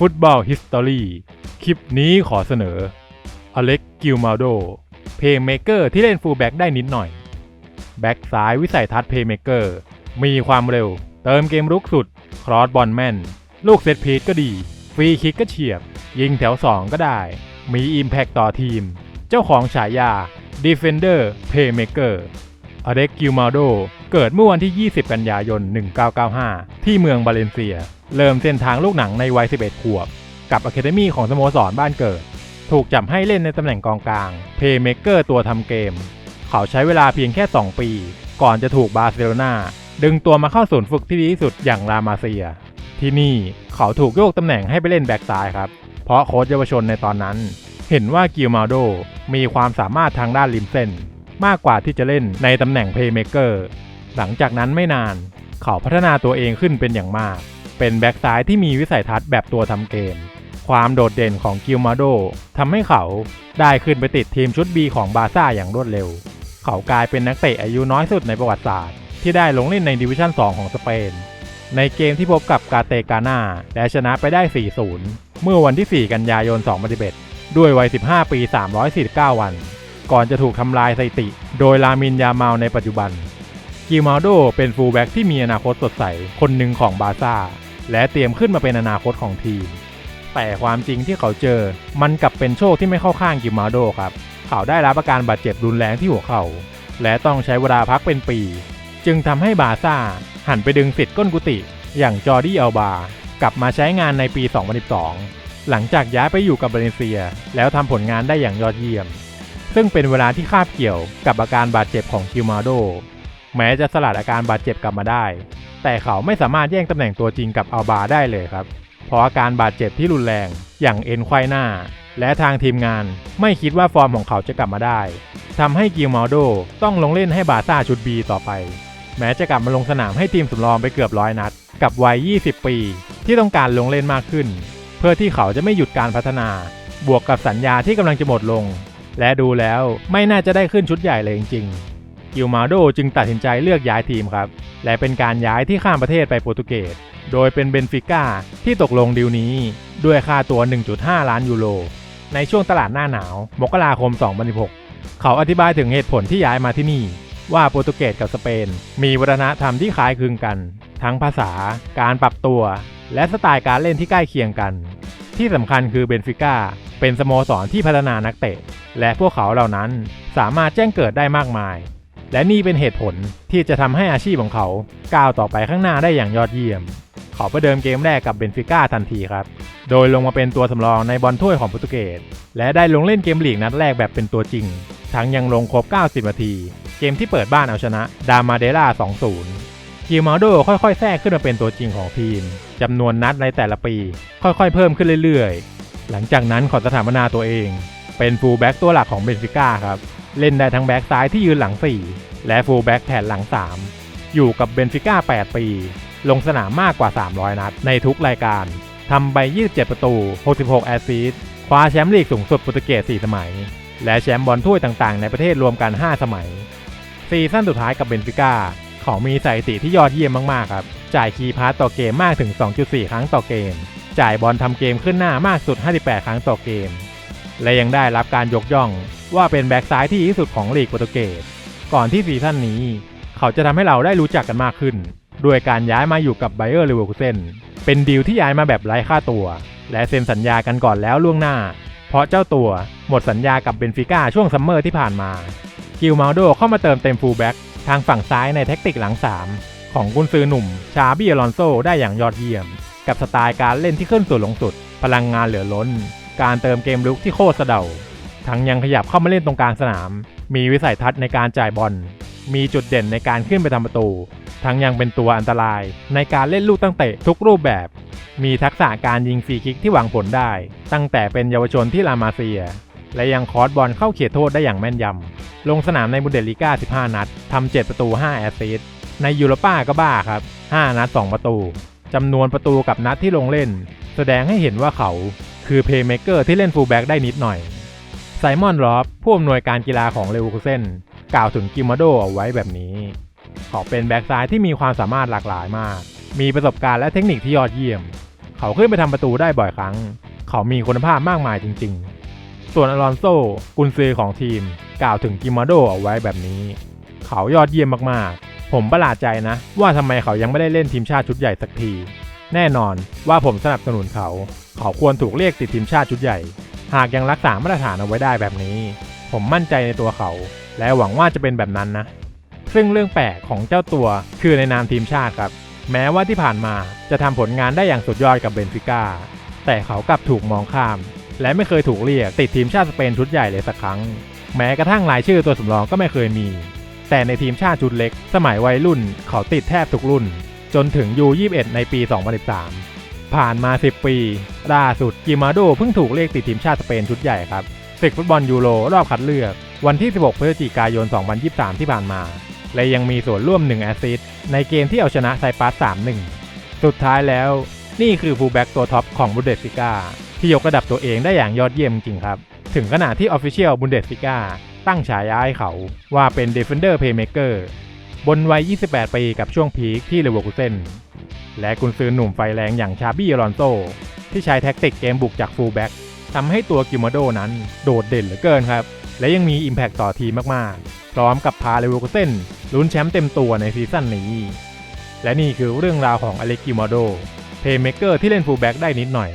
ฟุตบอลฮิสตอรี่คลิปนี้ขอเสนออเล็กกิลมาโดเพย์เมเกอร์ที่เล่นฟูลแบ็กได้นิดหน่อย แบ็กซ้ายวิสัยทัศน์เพย์เมเกอร์มีความเร็ว เติมเกมรุกสุด ครอสบอลแม่น ลูกเซตพีทก็ดี ฟรีคิกก็เฉียบ ยิงแถว 2 ก็ได้ มีอิมแพคต่อทีม เจ้าของฉายา Defender Playmaker อเด็กกิลมาโด เกิดเมื่อวันที่ 20 กันยายน 1995 ที่เมืองบาเลนเซีย เริ่มเส้นทางลูกหนังในวัย 11 ขวบ กับอะคาเดมี่ของสโมสรบ้านเกิด ถูกจับให้เล่นในตำแหน่งกองกลาง เพย์เม k อร์ตัวทำเกม เขาใช้เวลาเพียงแค่ 2 ปี ก่อนจะถูกบาร์เซโลนาดึงตัวมาเข้าศูนย์ฝึกที่ดีที่สุดอย่างรามาเซีย ที่นี่เขาถูกโยกตำแหน่งให้ไปเล่นแบ็กซ้ายครับ เพราะโค้ชเยาวชนในตอนนั้น เห็นว่ากิลมาโดมีความสามารถทางด้านริมเส้น มากกว่าที่จะเล่นในตำแหน่งเพลย์เม k อร์หลังจากนั้นไม่นาน เขาพัฒนาตัวเองขึ้นเป็นอย่างมาก เป็นแบ็กซ้ายที่มีวิสัยทัศน์แบบตัวทำเกม ความโดดเด่นของกิลมาโดทำให้เขาได้ขึ้นไปติดทีมชุด B ของบาซ่าอย่างรวดเร็ว เขากลายเป็นนักเตะอายุน้อยสุดในประวัติศาสตร์ ที่ได้ลงเล่นในดิวิชั่น 2 ของสเปน ในเกมที่พบกับกาเตกานาและชนะไปได้ 4-0 เมื่อวันที่ 4 กันยายน 2011 ด้วยวัย 15 ปี 349 วัน ก่อนจะถูกทำลายสถิติ โดยลามินยาเมาในปัจจุบัน กิมาโดเป็นฟูลแบ็กที่มีอนาคตสดใส คนหนึ่งของบาซ่า และเตรียมขึ้นมาเป็นอนาคตของทีม แต่ความจริงที่เขาเจอ มันกลับเป็นโชคที่ไม่เข้าข้างกิมาโดครับ เขาได้รับอาการบาดเจ็บรุนแรงที่หัวเข่า และต้องใช้เวลาพักเป็นปี จึงทำให้บาซ่า หันไปดึงสิทธิ์ก้นกุฏิอย่างจอร์ดี้อัลบากลับมาใช้งานในปี 2012 หลังจากย้ายไปอยู่กับบาเลนเซีย แล้วทำผลงานได้อย่างยอดเยี่ยม ซึ่งเป็นเวลาที่คาบเกี่ยวกับอาการบาดเจ็บของกิลมาโด แม้จะสลัดอาการบาดเจ็บกลับมาได้ แต่เขาไม่สามารถแย่งตำแหน่งตัวจริงกับอัลบาได้เลยครับ เพราะอาการบาดเจ็บที่รุนแรงอย่างเอ็นไขว้หน้า และทางทีมงานไม่คิดว่าฟอร์มของเขาจะกลับมาได้ทำให้กิลมาโดต้องลงเล่นให้บาซ่าชุด B ต่อไป แม้จะกลับมาลงสนามให้ทีมสำรองไปเกือบร้อยนัด กับวัย 20 ปี ที่ต้องการลงเล่นมากขึ้น เพื่อที่เขาจะไม่หยุดการพัฒนา บวกกับสัญญาที่กำลังจะหมดลง และดูแล้วไม่น่าจะได้ขึ้นชุดใหญ่เลยจริงๆ กิลมาโดจึงตัดสินใจเลือกย้ายทีมครับ และเป็นการย้ายที่ข้ามประเทศไปโปรตุเกส โดยเป็นเบนฟิก้าที่ตกลงดีลนี้ ด้วยค่าตัว 1.5 ล้านยูโร ในช่วงตลาดหน้าหนาว มกราคม 2016 เขาอธิบายถึงเหตุผลที่ย้ายมาที่นี่ ว่าโปรตุเกสกับสเปน มีวัฒนธรรมที่คล้ายคลึงกัน ทั้งภาษา การปรับตัว และสไตล์การเล่นที่ใกล้เคียงกัน ที่สำคัญคือเบนฟิก้า เป็นสโมสรที่พัฒนานักเตะ และพวกเขาเหล่านั้นสามารถแจ้งเกิดได้มากมาย และนี่เป็นเหตุผลที่จะทำให้อาชีพของเขาก้าวต่อไปข้างหน้าได้อย่างยอดเยี่ยม เขาประเดิมเกมแรกกับเบนฟิก้าทันทีครับ โดยลงมาเป็นตัวสำรองในบอลถ้วยของโปรตุเกส และได้ลงเล่นเกมลีกนัดแรกแบบเป็นตัวจริง ทั้งยังลงครบ 90 นาที เกมที่เปิดบ้านเอาชนะดามาเดล่า 2-0กิลมาโดค่อยๆ แทรกขึ้นมาเป็นตัวจริงของทีม จำนวนนัดในแต่ละปี ค่อยๆ เพิ่มขึ้นเรื่อยๆ หลังจากนั้นขาสถาปนาตัวเอง เป็นฟูลแบ็กตัวหลักของเบนฟิก้าครับ เล่นได้ทั้งแบ็กซ้ายที่ยืนหลัง 4 และฟูลแบ็กแผนหลัง 3 อยู่กับเบนฟิก้า 8 ปี ลงสนามมากกว่า 300 นัด ในทุกรายการทำไป 27 ประตู 66 แอสซิสต์คว้าแชมป์ลีกสูงสุดโปรตุเกส 4 สมัย และแชมป์บอลถ้วยต่างๆ ในประเทศรวมกัน 5 สมัย ซีซั่นสุดท้ายกับเบนฟิก้าเขามีสถิติที่ยอดเยี่ยมมากๆครับ จ่ายคีย์พาสต่อเกมมากถึง 2.4 ครั้งต่อเกม จ่ายบอลทำเกมขึ้นหน้ามากสุด 58 ครั้งต่อเกม และยังได้รับการยกย่องว่าเป็นแบ็กซ้ายที่ดีที่สุดของลีกโปรตุเกส ก่อนที่ซีซั่นนี้ เขาจะทำให้เราได้รู้จักกันมากขึ้น ด้วยการย้ายมาอยู่กับไบเออร์เลเวอร์คูเซนเป็นดีลที่ย้ายมาแบบไร้ค่าตัว และเซ็นสัญญากันก่อนแล้วล่วงหน้า เพราะเจ้าตัวหมดสัญญากับเบนฟิก้าช่วงซัมเมอร์ที่ผ่านมา กิลมาโดเข้ามาเติมเต็มฟูลแบ็กทางฝั่งซ้ายในแท็กติกหลัง 3 ของกุนซือหนุ่มชาบี้อลอนโซได้อย่างยอดเยี่ยม กับสไตล์การเล่นที่ขึ้นสู่ลงสุด พลังงานเหลือล้น การเติมเกมลุกที่โคตรเสะเดาทั้งยังขยับเข้ามาเล่นตรงกลางสนาม มีวิสัยทัศน์ในการจ่ายบอล มีจุดเด่นในการขึ้นไปทำประตู ทั้งยังเป็นตัวอันตราย ในการเล่นลูกตั้งเตะทุกรูปแบบ มีทักษะการยิงฟรีคิกที่หวังผลได้ ตั้งแต่เป็นเยาวชนที่ลามาเซีย และยังคอร์สบอลเข้าเขตโทษได้อย่างแม่นยำ ลงสนามในบุนเดสลีกา 15 นัด ทำ 7 ประตู 5 แอสซิสต์ ในยูโรป้าก็บ้าครับ 5 นัด 2 ประตู จำนวนประตูกับนัดที่ลงเล่น แสดงให้เห็นว่าเขาคือเพย์เมเกอร์ที่เล่นฟูลแบ็กได้นิดหน่อย ไซมอนรอฟผู้อำนวยการกีฬาของเลวูคูเซนกล่าวถึงกิมาโดเอาไว้แบบนี้ เขาเป็นแบ็กซ้ายที่มีความสามารถหลากหลายมาก มีประสบการณ์และเทคนิคที่ยอดเยี่ยม เขาขึ้นไปทำประตูได้บ่อยครั้ง เขามีคุณภาพมากมายจริง ๆ ส่วนอลอนโซกุนซือของทีม กล่าวถึงกิมาโดเอาไว้แบบนี้ เขายอดเยี่ยมมากๆ ผมประหลาดใจนะ ว่าทำไมเขายังไม่ได้เล่นทีมชาติชุดใหญ่สักที แน่นอนว่าผมสนับสนุนเขา เขาควรถูกเรียกติดทีมชาติชุดใหญ่ หากยังรักษามาตรฐานเอาไว้ได้แบบนี้ ผมมั่นใจในตัวเขา และหวังว่าจะเป็นแบบนั้นนะ ซึ่งเรื่องแปลกของเจ้าตัวคือในนามทีมชาติครับ แม้ว่าที่ผ่านมาจะทำผลงานได้อย่างสุดยอดกับเบนฟิก้า แต่เขากลับถูกมองข้าม และไม่เคยถูกเรียกติดทีมชาติสเปนชุดใหญ่เลยสักครั้ง แม้กระทั่งรายชื่อตัวสำรองก็ไม่เคยมี แต่ในทีมชาติชุดเล็ก สมัยวัยรุ่นเขาติดแทบทุกรุ่น จนถึง U21 ในปี 2013 ผ่านมา 10 ปีล่าสุดกิมาโดเพิ่งถูกเรียกติดทีมชาติสเปนชุดใหญ่ครับศึกฟุตบอลยูโรรอบคัดเลือก วันที่ 16 พฤศจิกายน 2023 ที่ผ่านมา และยังมีส่วนร่วม 1 แอสซิสต์ในเกมที่เอาชนะไซปรัส 3-1 สุดท้ายแล้วนี่คือฟูลแบ็กตัวท็อปของบุนเดส l ิก้าที่ยกระดับตัวเองได้อย่างยอดเยี่ยมจริงครับ ถึงขนาดที่ Official Bundesliga ตั้งฉายาให้เขาว่าเป็น Defender Playmaker บนวัย 28 ปีกับช่วงพีคที่เลเวอร์คูเซนและกุนซือหนุ่มไฟแรงอย่างชาบี้อลอนโซ ที่ใช้แท็กติกเกมบุกจากฟูลแบ็กทำให้ตัวกิมาโดนั้นโดดเด่นเหลือเกินครับ และยังมี Impact ต่อทีมมากๆ พร้อมกับพาเลเวอร์คูเซนลุ้นแชมป์เต็มตัวในซีซั่นนี้ และนี่คือเรื่องราวของอเล็กกิมาโดเพย์เมเกอร์ที่เล่นฟูลแบ็กได้นิดหน่อย